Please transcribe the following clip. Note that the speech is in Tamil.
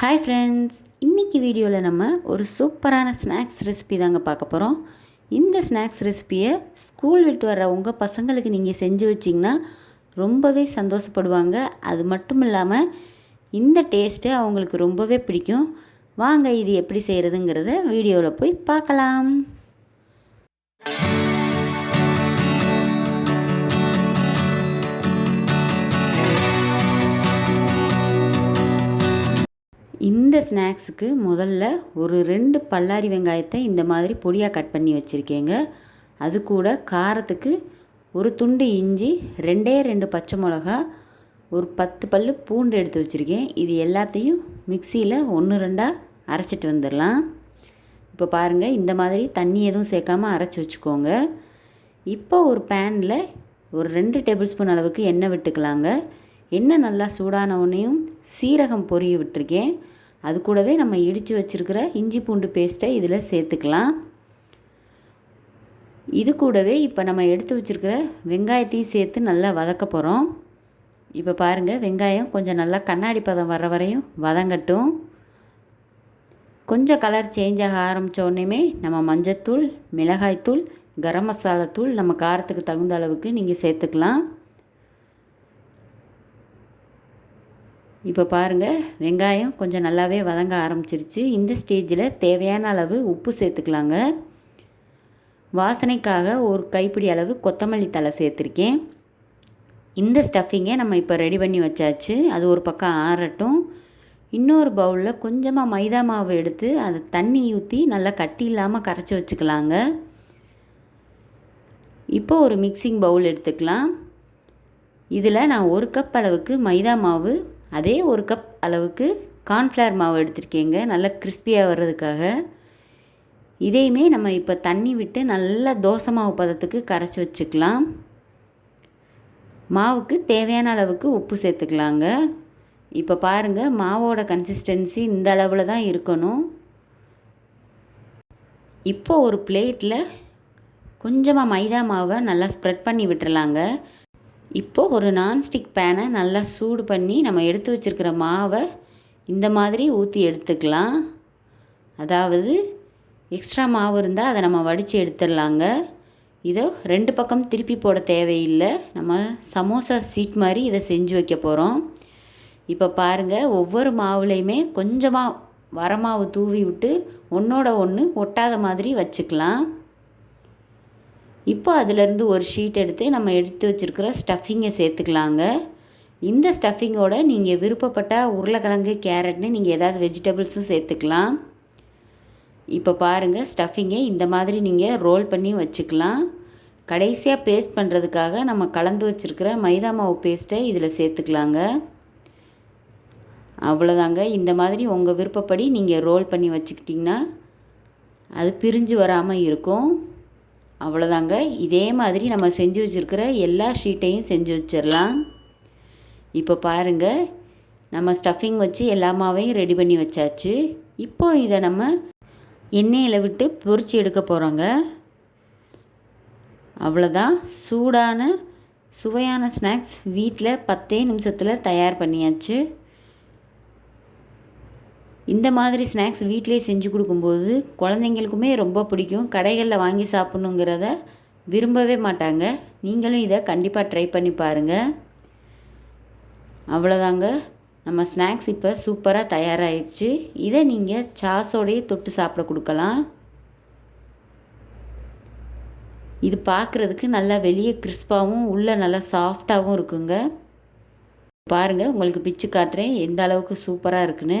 ஹாய் ஃப்ரெண்ட்ஸ் இன்றைக்கி வீடியோவில் நம்ம ஒரு சூப்பரான ஸ்நாக்ஸ் ரெசிபி தாங்க பார்க்க போகிறோம் இந்த ஸ்நாக்ஸ் ரெசிப்பியை ஸ்கூல் விட்டு வர்ற உங்கள் பசங்களுக்கு நீங்கள் செஞ்சு வச்சிங்கன்னா ரொம்பவே சந்தோஷப்படுவாங்க. அது மட்டும் இல்லாமல் இந்த டேஸ்ட்டு அவங்களுக்கு ரொம்பவே பிடிக்கும். வாங்க இது எப்படி செய்கிறதுங்கிறத வீடியோவில் போய் பார்க்கலாம். இந்த ஸ்நாக்ஸுக்கு முதல்ல ஒரு ரெண்டு பல்லாரி வெங்காயத்தை இந்த மாதிரி பொடியாக கட் பண்ணி வச்சுருக்கேங்க. அது கூட காரத்துக்கு ஒரு துண்டு இஞ்சி ரெண்டே ரெண்டு பச்சை மிளகா ஒரு பத்து பல் பூண்டு எடுத்து வச்சுருக்கேன். இது எல்லாத்தையும் மிக்சியில் ஒன்று ரெண்டாக அரைச்சிட்டு வந்துடலாம். இப்போ பாருங்கள் இந்த மாதிரி தண்ணி எதுவும் சேர்க்காமல் அரைச்சி வச்சுக்கோங்க. இப்போ ஒரு பேனில் ஒரு ரெண்டு டேபிள் ஸ்பூன் அளவுக்கு எண்ணெய் விட்டுக்கலாங்க. எண்ணெய் நல்லா சூடான உடனேயும் சீரகம் பொரிய விட்டுருக்கேன். அது கூடவே நம்ம இடித்து வச்சுருக்கிற இஞ்சி பூண்டு பேஸ்ட்டை இதில் சேர்த்துக்கலாம். இது கூடவே இப்போ நம்ம எடுத்து வச்சுருக்கிற வெங்காயத்தையும் சேர்த்து நல்லா வதக்க போகிறோம் இப்போ பாருங்கள் வெங்காயம் கொஞ்சம் நல்லா கண்ணாடி பதம் வர வரையும் வதங்கட்டும். கொஞ்சம் கலர் சேஞ்ச் ஆக ஆரம்பித்தோடனேமே நம்ம மஞ்சத்தூள் மிளகாய்த்தூள் கரம் மசாலா தூள் நம்ம காரத்துக்கு தகுந்த அளவுக்கு நீங்கள் சேர்த்துக்கலாம். இப்போ பாருங்கள் வெங்காயம் கொஞ்சம் நல்லாவே வதங்க ஆரம்பிச்சிருச்சு. இந்த ஸ்டேஜில் தேவையான அளவு உப்பு சேர்த்துக்கலாங்க. வாசனைக்காக ஒரு கைப்பிடி அளவு கொத்தமல்லி தலை சேர்த்துருக்கேன். இந்த ஸ்டஃபிங்கை நம்ம இப்போ ரெடி பண்ணி வச்சாச்சு. அது ஒரு பக்கம் ஆறட்டும். இன்னொரு பவுலில் கொஞ்சமாக மைதா மாவு எடுத்து அதை தண்ணி ஊற்றி நல்லா கட்டி இல்லாமல் கரைச்சி வச்சுக்கலாங்க. இப்போ ஒரு மிக்சிங் பவுல் எடுத்துக்கலாம். இதில் நான் ஒரு கப் அளவுக்கு மைதா மாவு அதே ஒரு கப் அளவுக்கு கார்ன்ஃப்ளவர் மாவு எடுத்திருக்கேங்க. நல்லா கிறிஸ்பியாக வர்றதுக்காக. இதையுமே நம்ம இப்போ தண்ணி விட்டு நல்லா தோசை மாவு பதத்துக்கு கரைச்சி வச்சுக்கலாம். மாவுக்கு தேவையான அளவுக்கு உப்பு சேர்த்துக்கலாங்க. இப்போ பாருங்கள் மாவோட கன்சிஸ்டன்சி இந்த அளவில் தான் இருக்கணும். இப்போ ஒரு பிளேட்டில் கொஞ்சமாக மைதா மாவை நல்லா ஸ்ப்ரெட் பண்ணி விட்டுறலாங்க. இப்போது ஒரு நான்ஸ்டிக் பேனை நல்லா சூடு பண்ணி நம்ம எடுத்து வச்சுருக்கிற மாவை இந்த மாதிரி ஊற்றி எடுத்துக்கலாம். அதாவது எக்ஸ்ட்ரா மாவு இருந்தால் அதை நம்ம வடித்து எடுத்துடலாங்க. இதோ ரெண்டு பக்கம் திருப்பி போட தேவையில்லை. நம்ம சமோசா சீட் மாதிரி இதை செஞ்சு வைக்க போகிறோம் இப்போ பாருங்கள் ஒவ்வொரு மாவுலேயுமே கொஞ்சமாக வரமாவு தூவி விட்டு ஒன்றோட ஒன்று ஒட்டாத மாதிரி வச்சுக்கலாம். இப்போ அதிலேருந்து ஒரு ஷீட் எடுத்து நம்ம எடுத்து வச்சுருக்கிற ஸ்டஃபிங்கை சேர்த்துக்கலாங்க. இந்த ஸ்டஃபிங்கோட நீங்கள் விருப்பப்பட்ட உருளைக்கிழங்கு கேரட்னு நீங்கள் ஏதாவது வெஜிடபிள்ஸும் சேர்த்துக்கலாம். இப்போ பாருங்கள் ஸ்டஃபிங்கை இந்த மாதிரி நீங்கள் ரோல் பண்ணி வச்சுக்கலாம். கடைசியாக பேஸ்ட் பண்ணுறதுக்காக நம்ம கலந்து வச்சுருக்கிற மைதா மாவு பேஸ்ட்டை இதில் சேர்த்துக்கலாங்க. அவ்வளோதாங்க இந்த மாதிரி உங்கள் விருப்பப்படி நீங்கள் ரோல் பண்ணி வச்சுக்கிட்டிங்கன்னா அது பிரிஞ்சு வராமல் இருக்கும். அவ்வளோதாங்க இதே மாதிரி நம்ம செஞ்சு வச்சுருக்கிற எல்லா ஷீட்டையும் செஞ்சு வச்சிடலாம் இப்போ பாருங்கள் நம்ம ஸ்டஃபிங் வச்சு எல்லாமாவையும் ரெடி பண்ணி வச்சாச்சு. இப்போ இதை நம்ம எண்ணெயில் விட்டு பொறிச்சு எடுக்க போகிறோங்க அவ்வளோதான் சூடான சுவையான ஸ்நாக்ஸ் வீட்டில் பத்தே நிமிஷத்தில் தயார் பண்ணியாச்சு. இந்த மாதிரி ஸ்நாக்ஸ் வீட்டிலே செஞ்சு கொடுக்கும்போது குழந்தைங்களுக்குமே ரொம்ப பிடிக்கும். கடைகளில் வாங்கி சாப்பிட்ணுங்கிறத விரும்பவே மாட்டாங்க. நீங்களும் இதை கண்டிப்பாக ட்ரை பண்ணி பாருங்கள் அவ்வளோதாங்க நம்ம ஸ்நாக்ஸ் இப்போ சூப்பராக தயாராகிடுச்சு இதை நீங்கள் சாஸோடையே தொட்டு சாப்பிட கொடுக்கலாம். இது பார்க்குறதுக்கு நல்லா வெளியே கிறிஸ்பாகவும் உள்ளே நல்லா சாஃப்டாகவும் இருக்குங்க. பாருங்கள் உங்களுக்கு பிச்சு காட்டுறேன். எந்த அளவுக்கு சூப்பராக இருக்குன்னு.